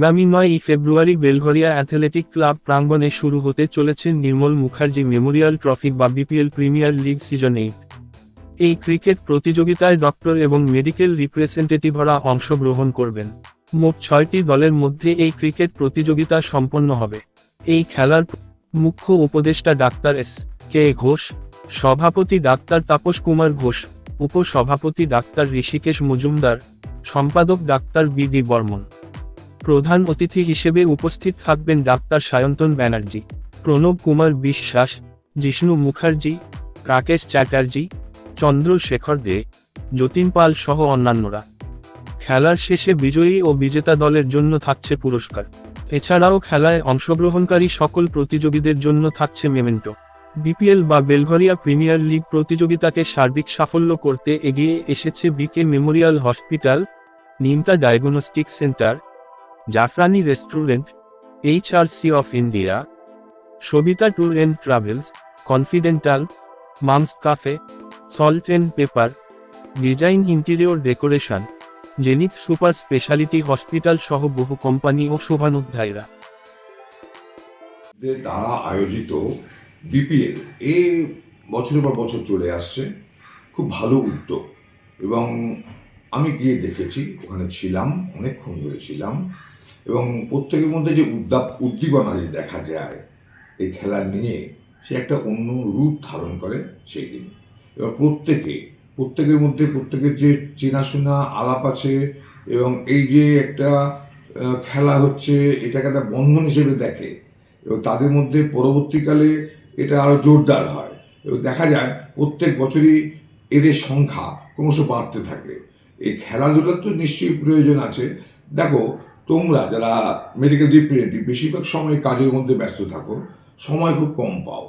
আগামী নয়ই ফেব্রুয়ারি Belgharia athletic club প্রাঙ্গণে শুরু হতে চলেছে নির্মল মুখার্জি মেমোরিয়াল ট্রফি বা BPL premier league season eight. এই ক্রিকেট প্রতিযোগিতায় ডক্টর এবং মেডিকেল রিপ্রেজেন্টেটিভরা অংশগ্রহণ করবেন। মোট ছয়টি দলের মধ্যে এই ক্রিকেট প্রতিযোগিতা সম্পন্ন হবে। এই খেলার মুখ্য উপদেষ্টা ডাক্তার এস কে ঘোষ, সভাপতি ডাক্তার তাপস কুমার ঘোষ, উপসভাপতি ডাক্তার ঋষিকেশ মজুমদার, সম্পাদক ডাক্তার বি ডি বর্মন। প্রধান অতিথি হিসেবে উপস্থিত থাকবেন ডাক্তার সায়ন্তন ব্যানার্জি, প্রণব কুমার বিশ্বাস, জিষ্ণু মুখার্জি, রাকেশ চ্যাটার্জি চন্দ্রশেখর দে, যতীন পাল সহ অন্যান্যরা। খেলার শেষে বিজয়ী ও বিজেতা দলের জন্য থাকছে পুরস্কার। এছাড়াও খেলায় অংশগ্রহণকারী সকল প্রতিযোগীদের জন্য থাকছে মেমেন্টো। বিপিএল বা বেলঘরিয়া প্রিমিয়ার লিগ প্রতিযোগিতাকে সার্বিক সাফল্য করতে এগিয়ে এসেছে BK memorial hospital, Nimta diagnostic centre Zafrani restaurant HRC of India Sabita tour and travels, confidential, moms cafe salt and pepper, design interior decoration জেনিক super speciality hospital সহ বহু company ও শোভানুধ্যায়ীরা। দ্বারা আয়োজিত বিপিএল এ বছরের পর বছর চলে আসছে, খুব ভালো উদ্যোগ এবং আমি গিয়ে দেখেছি, ওখানে ছিলাম, অনেকক্ষণ ধরে ছিলাম। এবং প্রত্যেকের মধ্যে যে উদ্দাপ উদ্দীপনা যে দেখা যায়, এই খেলা নিয়ে সে একটা অন্য রূপ ধারণ করে সেই দিন। এবার প্রত্যেকে, প্রত্যেকের মধ্যে প্রত্যেকের যে চেনাশোনা আলাপ আছে এবং এই যে একটা খেলা হচ্ছে, এটাকে একটা বন্ধন হিসেবে দেখে এবং তাদের মধ্যে পরবর্তীকালে এটা আরও জোরদার হয়। এবং দেখা যায় প্রত্যেক বছরই এদের সংখ্যা ক্রমশ বাড়তে থাকে। এই খেলাধুলার তো নিশ্চয়ই প্রয়োজন আছে। দেখো তোমরা যারা মেডিকেল রিপ্রেজেন্টেটিভ বেশিরভাগ সময় কাজের মধ্যে ব্যস্ত থাকো, সময় খুব কম পাও।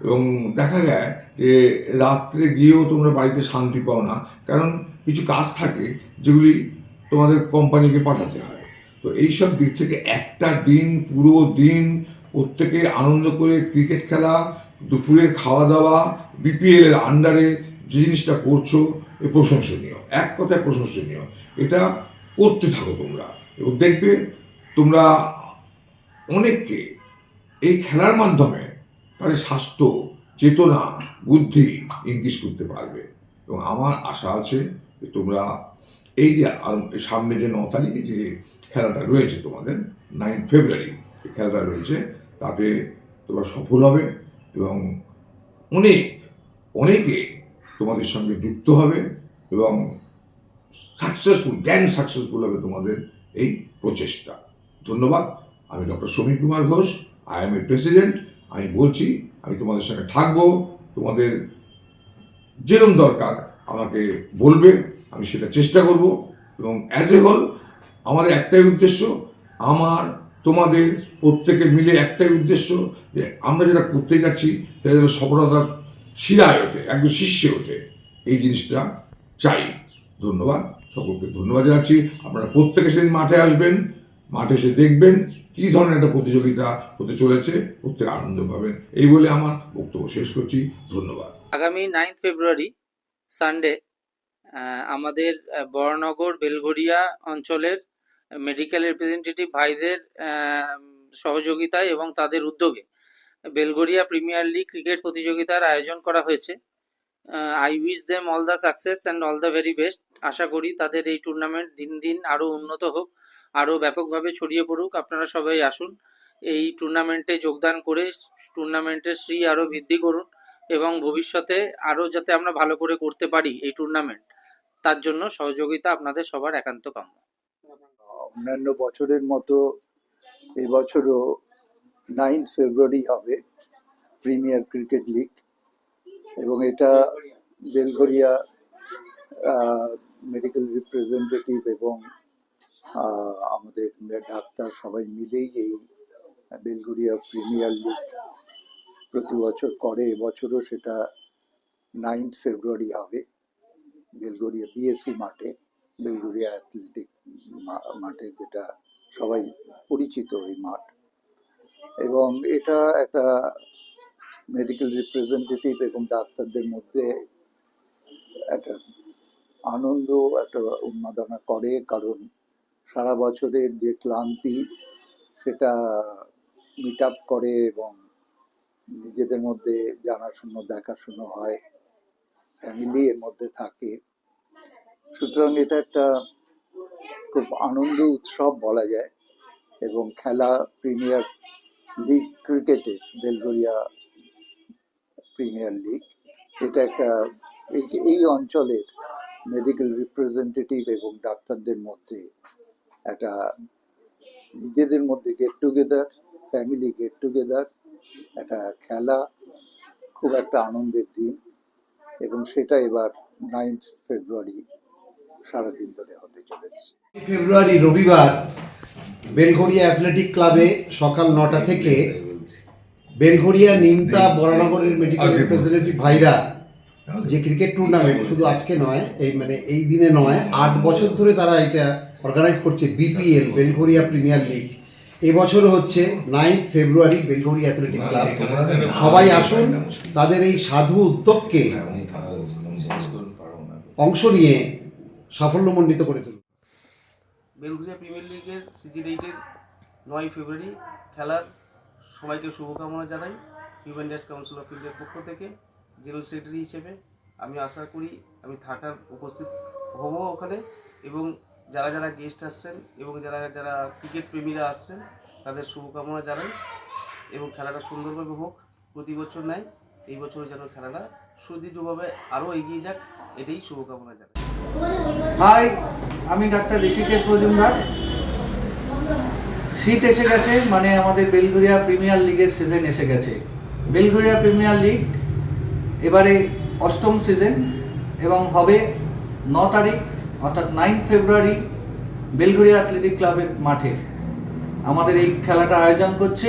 এবং দেখা যায় যে রাত্রে গিয়েও তোমরা বাড়িতে শান্তি পাও না, কারণ কিছু কাজ থাকে যেগুলি তোমাদের কোম্পানিকে পাঠাতে হয়। তো এইসব দিক থেকে একটা দিন, পুরো দিন প্রত্যেকে আনন্দ করে ক্রিকেট খেলা, দুপুরের খাওয়া দাওয়া বিপিএল এর আন্ডারে যে জিনিসটা করছ, এ প্রশংসনীয়। এক কথায় প্রশংসনীয়। এটা করতে থাকো তোমরা। এবং দেখবে তোমরা অনেককে এই খেলার মাধ্যমে তাদের স্বাস্থ্য, চেতনা, বুদ্ধি ইনক্রিজ করতে পারবে। এবং আমার আশা আছে যে তোমরা এই যে সামনে যে ন তারিখে যে খেলাটা রয়েছে তোমাদের নাইন ফেব্রুয়ারি যে খেলাটা রয়েছে, তাতে তোমরা সফল হবে এবং অনেক, অনেকে তোমাদের সঙ্গে যুক্ত হবে এবং সাকসেসফুল গ্র্যান্ড সাকসেসফুল হবে তোমাদের এই প্রচেষ্টা। ধন্যবাদ। আমি doctor Samir Kumar Ghosh. I am a president আমি বলছি, আমি তোমাদের সঙ্গে থাকব। তোমাদের যেরকম দরকার আমাকে বলবে, আমি সেটা চেষ্টা করব। এবং অ্যাজ এ হোল আমাদের একটাই উদ্দেশ্য, আমার, তোমাদের প্রত্যেকে মিলে একটাই উদ্দেশ্য যে আমরা যেটা করতে যাচ্ছি, সেটা যেন সফলতার শিরায় ওঠে, একদম শীর্ষে ওঠে। এই জিনিসটা চাই। ধন্যবাদ, সকলকে ধন্যবাদ জানাচ্ছি। আপনারা প্রত্যেকে সেদিন মাঠে আসবেন, মাঠে এসে দেখবেন কী ধরনের একটা প্রতিযোগিতা হতে চলেছে, প্রত্যেকে আনন্দ পাবেন। এই বলে আমার বক্তব্য শেষ করছি। ধন্যবাদ। আগামী নাইন্থ ফেব্রুয়ারি সানডে আমাদের বড়নগর বেলঘরিয়া অঞ্চলের মেডিকেল রিপ্রেজেন্টেটিভ ভাইদের সহযোগিতায় এবং তাদের উদ্যোগে বেলঘরিয়া প্রিমিয়ার লিগ ক্রিকেট প্রতিযোগিতার আয়োজন করা হয়েছে। I wish them all the success and all the very best আশা করি তাদের এই টুর্নামেন্ট দিন দিন আরও উন্নত হোক আরও ব্যাপকভাবে ছড়িয়ে পড়ুক। আপনারা সবাই আসুন, এই টুর্নামেন্টে যোগদান করে টুর্নামেন্টের শ্রী আরও বৃদ্ধি করুন এবং ভবিষ্যতে আরও যাতে আমরা ভালো করে করতে পারি এই টুর্নামেন্ট তার জন্য সহযোগিতা আপনাদের সবার একান্ত কাম্য। অন্যান্য বছরের মতো এবছরও নাইন্থ ফেব্রুয়ারি হবে প্রিমিয়ার ক্রিকেট লিগ এবং এটা বেলঘরিয়া মেডিকেল রিপ্রেজেন্টেটিভ এবং আমাদের ডাক্তার সবাই মিলেই এই বেলঘরিয়া প্রিমিয়ার লিগ প্রতি বছর করে, এবছরও সেটা নাইন্থ ফেব্রুয়ারি হবে, বেলগড়িয়া বিএসসি মাঠে, বেলগড়িয়া অ্যাথলেটিক মাঠে যেটা সবাই পরিচিত এই মাঠ। এবং এটা একটা মেডিকেল রিপ্রেজেন্টেটিভ এবং ডাক্তারদের মধ্যে একটা আনন্দ একটা উন্মাদনা করে, কারণ সারা বছরের যে ক্লান্তি সেটা মিট আপ করে এবং নিজেদের মধ্যে জানাশুনো, দেখাশুনো হয় ফ্যামিলি এর মধ্যে থাকে। সুতরাং এটা একটা খুব আনন্দ উৎসব বলা যায় এবং খেলা প্রিমিয়ার লিগ ক্রিকেটে বেলগরিয়া প্রিমিয়ার লিগ এটা একটা এই- এই অঞ্চলের মেডিকেল রিপ্রেজেন্টেটিভ এবং ডাক্তারদের মধ্যে একটা নিজেদের মধ্যে get together family get together একটা খেলা খুব একটা আনন্দের দিন এবং সেটা এবার নাইন্থ ফেব্রুয়ারি সারাদিন ধরে হতে চলেছে। ফেব্রুয়ারি রবিবার বেলঘরিয়া অ্যাথলেটিক ক্লাবে সকাল নটা থেকে বেলঘরিয়া নিমতা বরানগরের মেডিকেল রিপ্রেজেন্টেটিভ ভাইরা যে ক্রিকেট টুর্নামেন্ট শুধু আজকে নয় এই মানে এই দিনে নয় আট বছর ধরে তারা এটা অর্গানাইজ করছে বিপিএল বেলঘরিয়া প্রিমিয়ার লিগ এবছর হচ্ছে ninth February Belgharia athletic club সবাই আসুন তাদের এই সাধু উদ্যোগকে অংশ নিয়ে সাফল্যমণ্ডিত করে তুলুন। বেলঘুরিয়া প্রিমিয়ার লিগের সিজন এইটের নয় ফেব্রুয়ারি খেলার সবাইকে শুভকামনা জানাই। হিউম্যান রাইটস কাউন্সিল অফ ইন্ডিয়ার পক্ষ থেকে। জেনারেল সেক্রেটারি হিসেবে আমি আশা করি আমি থাকার উপস্থিত হব ওখানে এবং যারা যারা গেস্ট আসছেন এবং যারা যারা ক্রিকেট প্রেমীরা আসছেন, তাদের শুভকামনা জানাই এবং খেলাটা সুন্দরভাবে হোক। প্রতি বছর নেয় এই বছরও যেন খেলাটা সুদৃঢ়ভাবে আরও এগিয়ে যাক, এটাই শুভকামনা জানাই। হাই আমি ডাক্তার ঋষিকেশ মজুমদার। শীত এসে গেছে মানে আমাদের বেলঘরিয়া প্রিমিয়ার লিগের সিজন এসে গেছে। বেলঘরিয়া প্রিমিয়ার লিগ এবারে অষ্টম সিজন এবং হবে ন তারিখ অর্থাৎ নাইন ফেব্রুয়ারি বেলঘরিয়া অ্যাথলেটিক ক্লাবের মাঠে। আমাদের এই খেলাটা আয়োজন করছে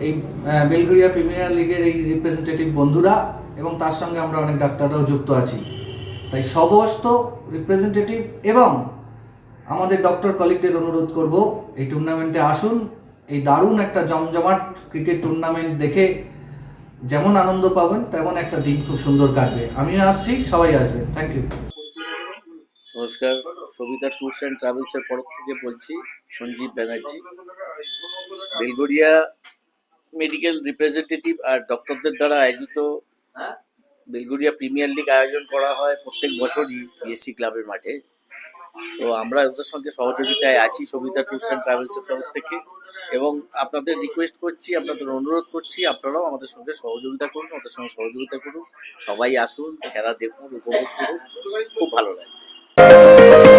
এই আহ, বেলঘরিয়া প্রিমিয়ার লিগের এই রিপ্রেজেন্টেটিভ বন্ধুরা এবং তার সঙ্গে আমরা অনেক ডাক্তাররাও যুক্ত আছি। তাই সমস্ত রিপ্রেজেন্টেটিভ এবং আমাদের ডক্টর কলিগদের অনুরোধ করব এই টুর্নামেন্টে আসুন এই দারুণ একটা জমজমাট ক্রিকেট টুর্নামেন্ট দেখে যেমন আনন্দ পাবেন, তেমন একটা দিন খুব সুন্দর কাটবে। আমিও আসছি, সবাই আসবেন। থ্যাংক ইউ নমস্কার, সবিতা ট্যুরস অ্যান্ড ট্রাভেলসের তরফ থেকে বলছি, সঞ্জীব ব্যানার্জি। বেলগড়িয়া মেডিকেল রিপ্রেজেন্টেটিভ আর ডক্টরদের দ্বারা আয়োজিত বেলগড়িয়া প্রিমিয়ার লিগ আয়োজন করা হয় প্রত্যেক বছরই বিএসসি ক্লাবের মাঠে। তো আমরা ওদের সঙ্গে সহযোগিতায় আছি সবিতা ট্যুরস অ্যান্ড ট্রাভেলসের তরফ থেকে। এবং আপনাদের রিকোয়েস্ট করছি, আপনাদের অনুরোধ করছি, আপনারাও আমাদের সঙ্গে সহযোগিতা করুন, আমাদের সঙ্গে সহযোগিতা করুন। সবাই আসুন, খেলা দেখুন, উপভোগ করুন। খুব ভালো লাগে।